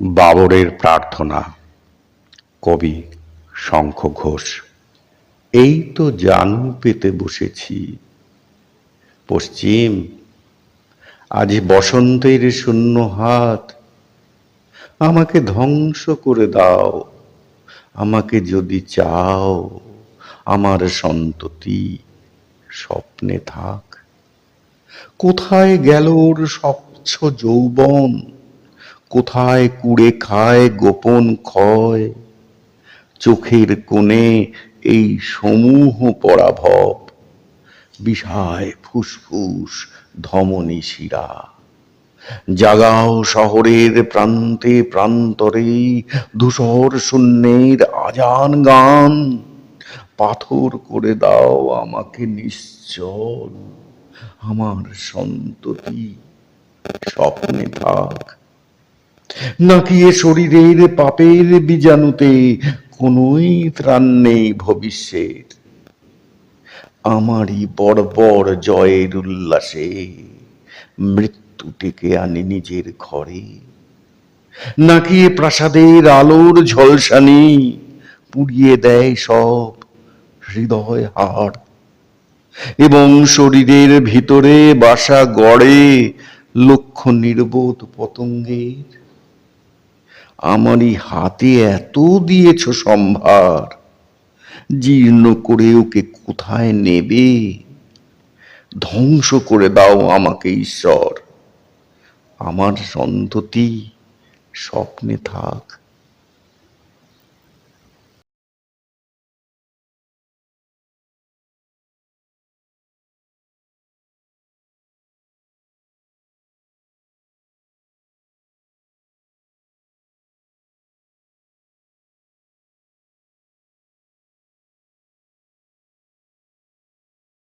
বাবরের প্রার্থনা। কবি শঙ্খ ঘোষ, এই তো জানু পেতে বসেছি। পশ্চিম, আজ বসন্তের শূন্য হাত, আমাকে ধ্বংস করে দাও, আমাকে যদি চাও, আমার সন্ততি স্বপ্নে থাক। কোথায় গেল ওর স্বচ্ছ যৌবন? কোথায় কুড়ে খায় গোপন ক্ষয়? চোখের কোণে এই সমূহ পরাভব, বিষায়, ফুসফুস, ধমনী শিরা। জাগাও শহরের প্রান্তে প্রান্তরে ধূসর শূন্যের আজান গান। পাথর করে দাও আমাকে নিশ্চল, আমার সন্ততি স্বপ্নে থাক। নাকি এ শরীরের পাপের বীজাণুতে কোনোই ত্রাণ নেই ভবিষ্যের আমারই বর্বর জয়ের উল্লাসে মৃত্যু ডেকে আনি নিজের ঘরে। নাকি এ প্রাসাদের আলোর ঝলসানি পুড়িয়ে দেয় সব হৃদয় হাড়? এবং শরীরের ভিতরে বাসা গড়ে লক্ষ্য নির্বোধ পতঙ্গের? আমারই হাতে এত দিয়েছ সম্ভার, জীর্ণ করে ওকে কোথায় নেবে? ধ্বংস করে দাও আমাকে, ঈশ্বর। আমার সন্ততি স্বপ্নে থাক।